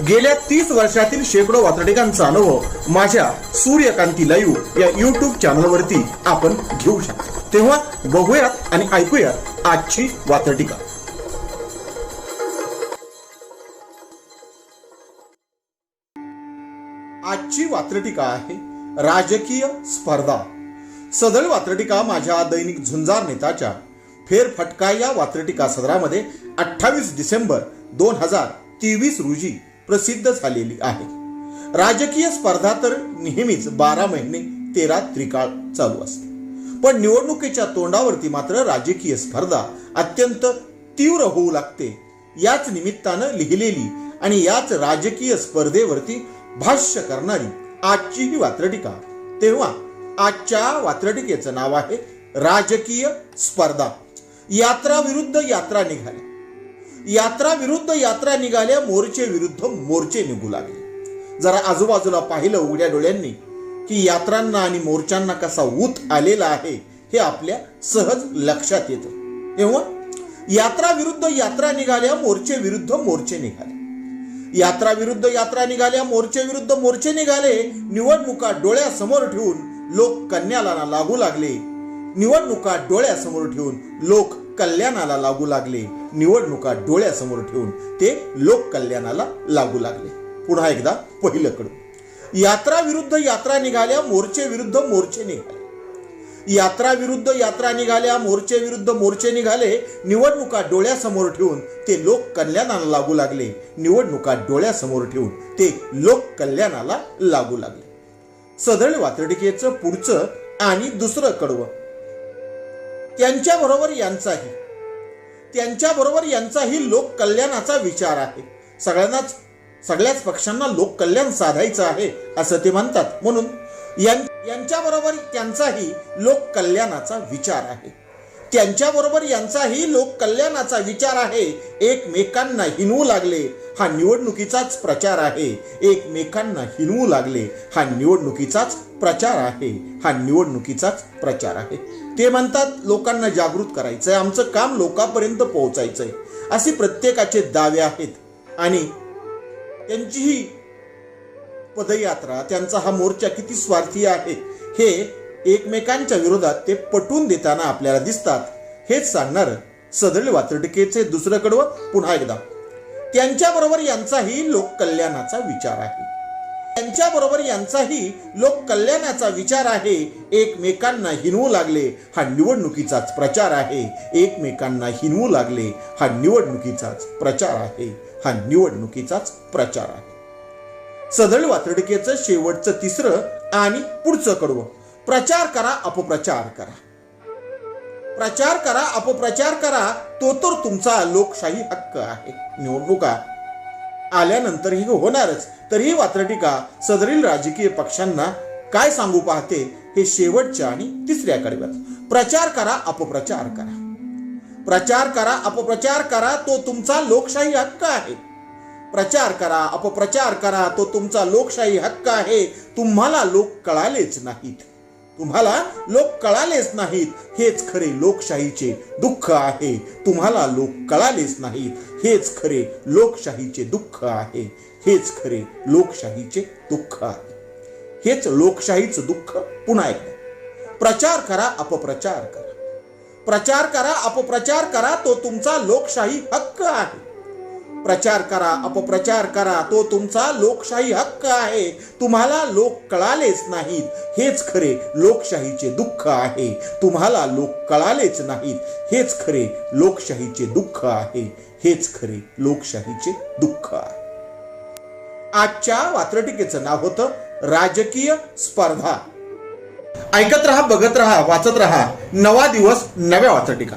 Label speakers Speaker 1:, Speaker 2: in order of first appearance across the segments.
Speaker 1: गेल्या तीस वर्षातील शेकडो वातडिकांचा अनुभव माझ्या सूर्यकांती लाईव्ह या युट्यूब चॅनलवरती आपण घेऊ शकतो. तेव्हा बघूयात आणि ऐकूयात आजची वातडिका आजची वात्रटिका आहे राजकीय स्पर्धा. सदळ वात्रटिका माझ्या दैनिक झुंजार नेताच्या फेरफटका या वात्रटिका सदरामध्ये अठ्ठावीस डिसेंबर दोन हजार तेवीस रोजी प्रसिद्ध झालेली आहे. राजकीय स्पर्धा तर नेहमीच बारा महिने तेरा त्रिकाळ चालू असते. पण निवडणुकीच्या तोंडावरती मात्र राजकीय स्पर्धा अत्यंत तीव्र होऊ लागते. याच निमित्तानं लिहिलेली आणि याच राजकीय स्पर्धेवरती भाष्य करणारी आजची ही वात्रटिका. तेव्हा आजच्या वात्रटिकेचं नाव आहे राजकीय स्पर्धा. यात्रा विरुद्ध यात्रा निघाली. यात्रा विरुद्ध यात्रा निघाल्या मोर्चे विरुद्ध मोर्चे निघू लागले. जरा आजूबाजूला पाहिलं उघड्या डोळ्यांनी की यात्रांना आणि मोर्चांना कसा ऊत आलेला आहे हे आपल्या सहज लक्षात येतं. तेव्हा यात्रा विरुद्ध यात्रा निघाल्या मोर्चे विरुद्ध मोर्चे निघाले. यात्रा विरुद्ध यात्रा निघाल्या मोर्चे विरुद्ध मोर्चे निघाले निवडणुका डोळ्यासमोर ठेवून लोक कन्याला लागू लागले. निवडणुका डोळ्यासमोर ठेवून लोक कल्याणाला लागू लागले. निवडणुका डोळ्यासमोर ठेवून ते लोक कल्याणाला लागू लागले. पुन्हा एकदा पहिलं कडू यात्रा विरुद्ध यात्रा निघाल्या मोर्चे विरुद्ध मोर्चे निघाले. यात्रा विरुद्ध यात्रा निघाल्या मोर्चे विरुद्ध मोर्चे निघाले. निवडणुका डोळ्यासमोर ठेवून ते लोक कल्याणाला लागू लागले. निवडणुका डोळ्यासमोर ठेवून ते लोक कल्याणाला लागू लागले. सदळ वातडिकेचं पुढचं आणि दुसरं कडवं. त्यांच्याबरोबर यांचाही. त्यांच्याबरोबर यांचाही लोककल्याणाचा विचार आहे. सगळ्यांनाच सगळ्याच पक्षांना लोककल्याण साधायचं आहे असं ते म्हणतात. म्हणून यांच्याबरोबर त्यांचाही लोककल्याणाचा विचार आहे. त्यांच्याबरोबर यांचाही लोक कल्याणाचा विचार आहे. एकमेकांना हिनवू लागले. हा निवडणुकीचाच प्रचार आहे. एकमेकांना हिनवू लागले. हा निवडणुकीचाच प्रचार आहे. हा निवडणुकीचाच प्रचार आहे. ते म्हणतात लोकांना जागृत करायचं आहे आमचं काम लोकांपर्यंत पोहोचायचंय. असे प्रत्येकाचे दावे आहेत. आणि त्यांचीही पदयात्रा त्यांचा हा मोर्चा किती स्वार्थी आहे हे एकमेकांच्या विरोधात ते पटून देताना आपल्याला दिसतात. हेच सांगणार सदळ वात्रटिकेचे दुसरं कडवं पुन्हा एकदा. त्यांच्या बरोबर यांचाही लोक कल्याणाचा विचार आहे. त्यांच्याबरोबर यांचाही लोक कल्याणाचा विचार आहे. एकमेकांना हिनवू लागले हा निवडणुकीचाच प्रचार आहे. एकमेकांना हिनवू लागले हा निवडणुकीचाच प्रचार आहे. हा निवडणुकीचाच प्रचार आहे. सदळ वातडिकेचं शेवटचं तिसरं आणि पुढचं कडवं. प्रचार करा अपप्रचार करा. प्रचार करा अपप्रचार करा तो तर तुमचा लोकशाही हक्क आहे. निवडणुका आल्यानंतर ही होणारच. तरीही वात्रटिका सदरील राजकीय पक्षांना काय सांगू पाहते हे शेवटच्या आणि तिसऱ्या कडव्यात. प्रचार करा अपप्रचार करा. प्रचार करा अपप्रचार करा तो तुमचा लोकशाही हक्क आहे. प्रचार करा अपप्रचार करा तो तुमचा लोकशाही हक्क आहे. तुम्हाला लोक कळालेच नाहीत. तुम्हाला लोक कळालेच नाहीत. हेच खरे लोकशाहीचे दुःख आहे. तुम्हाला लोक कळालेच नाहीत. हेच खरे लोकशाहीचे दुःख आहे. हेच खरे लोकशाहीचे दुःख आहे. हेच लोकशाहीचं दुःख पुन्हा एकदा. प्रचार करा अपप्रचार करा. प्रचार करा अपप्रचार करा तो तुमचा लोकशाही हक्क आहे. प्रचार करा अपप्रचार करा. तो तुमचा लोकशाही हक्क आहे. तुम्हाला लोक कळालेच नाहीत. हेच खरे लोकशाहीचे दुःख आहे. तुम्हाला लोक कळालेच नाहीत. हेच खरे लोकशाहीचे दुःख आहे. हेच खरे लोकशाहीचे दुःख आहे. आजच्या वात्रटिकेचं नाव होतं राजकीय स्पर्धा. ऐकत रहा बघत रहा वाचत रहा. नवा दिवस नव्या वात्रटिका.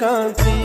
Speaker 2: कांती